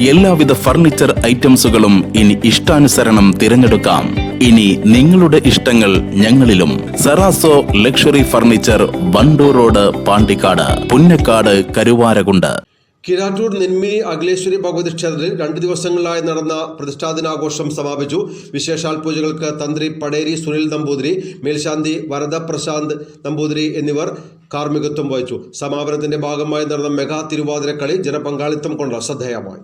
എല്ലാവിധ ഫർണിച്ചർ ഐറ്റംസുകളും ഇനി ഇഷ്ടാനുസരണം തിരഞ്ഞെടുക്കാം. ഇനി നിങ്ങളുടെ ഇഷ്ടങ്ങൾ ഞങ്ങളിലും. Serazo luxury furniture Wandoor road Pandikkad Punnakkad Karuvarakundu. Kirattoor Nenmini Akhileshwari Bhagavathi ക്ഷേത്രത്തിൽ രണ്ട് ദിവസങ്ങളിലായി നടന്ന പ്രതിഷ്ഠാദിനാഘോഷം സമാപിച്ചു. വിശേഷാൽ പൂജകൾക്ക് തന്ത്രി പടേരി സുനിൽ നമ്പൂതിരി മേൽശാന്തി വരദ പ്രശാന്ത് നമ്പൂതിരി എന്നിവർ കാർമ്മികത്വം വഹിച്ചു. സമാപനത്തിന്റെ ഭാഗമായി നടന്ന മെഗാ തിരുവാതിരക്കളി ജനപങ്കാളിത്തം കൊണ്ട് ശ്രദ്ധേയമായി.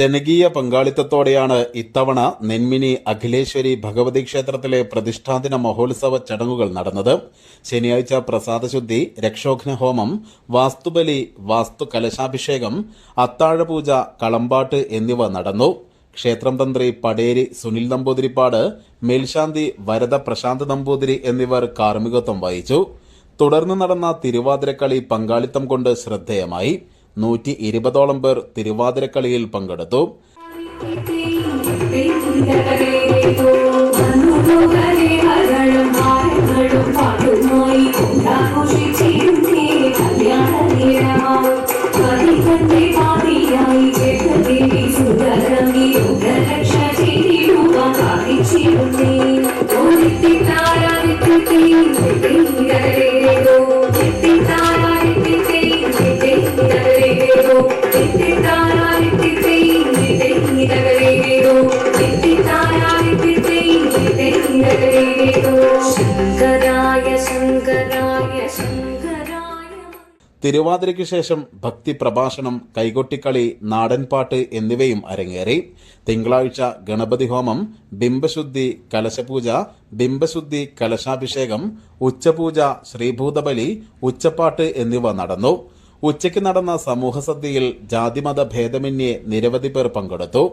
ജനകീയ പങ്കാളിത്തത്തോടെയാണ് ഇത്തവണ നെന്മിനി അഖിലേശ്വരി ഭഗവതി ക്ഷേത്രത്തിലെ പ്രതിഷ്ഠാദിന മഹോത്സവ ചടങ്ങുകൾ നടന്നത്. ശനിയാഴ്ച പ്രസാദശുദ്ധി രക്ഷോഘ്ന ഹോമം വാസ്തുബലി വാസ്തു കലശാഭിഷേകം അത്താഴപൂജ കളമ്പാട്ട് എന്നിവ നടന്നു. ക്ഷേത്രം തന്ത്രി പടേരി സുനിൽ നമ്പൂതിരിപ്പാട് മേൽശാന്തി വരദ പ്രശാന്ത് നമ്പൂതിരി എന്നിവർ കാർമ്മികത്വം വഹിച്ചു. തുടർന്ന് നടന്ന തിരുവാതിരക്കളി പങ്കാളിത്തം കൊണ്ട് ശ്രദ്ധേയമായി. നൂറ്റി ഇരുപതോളം പേർ തിരുവാതിരക്കളിയിൽ പങ്കെടുത്തു. ശങ്കരായ ശങ്കരായ ശങ്കരായ തിരുവാതിരയ്ക്ക് ശേഷം ഭക്തി പ്രഭാഷണം കൈകൊട്ടിക്കളി നാടൻപാട്ട് എന്നിവയും അരങ്ങേറി. തിങ്കളാഴ്ച ഗണപതി ഹോമം ബിംബശുദ്ധി കലശപൂജ ബിംബശുദ്ധി കലശാഭിഷേകം ഉച്ചപൂജ ശ്രീഭൂതബലി ഉച്ചപ്പാട്ട് എന്നിവ നടന്നു. ഉച്ചയ്ക്ക് നടന്ന സമൂഹസദ്യയിൽ ജാതിമത ഭേദമന്യേ നിരവധി പേർ പങ്കെടുത്തു.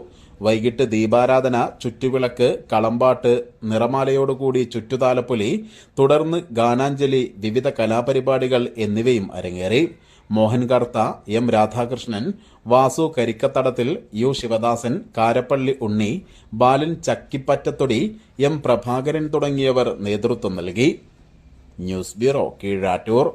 വൈകിട്ട് ദീപാരാധന ചുറ്റുവിളക്ക് കളമ്പാട്ട് നിറമാലയോടുകൂടി ചുറ്റുതാലപ്പൊലി തുടർന്ന് ഗാനാഞ്ജലി വിവിധ കലാപരിപാടികൾ എന്നിവയും അരങ്ങേറി. Mohan Kartha M Radhakrishnan Vasu Karikkathadathil U Sivadasan Karappally Unni Balan Chakkipattathodi M Prabhakaran തുടങ്ങിയവർ നേതൃത്വം നൽകി. News bureau Keezhattoor.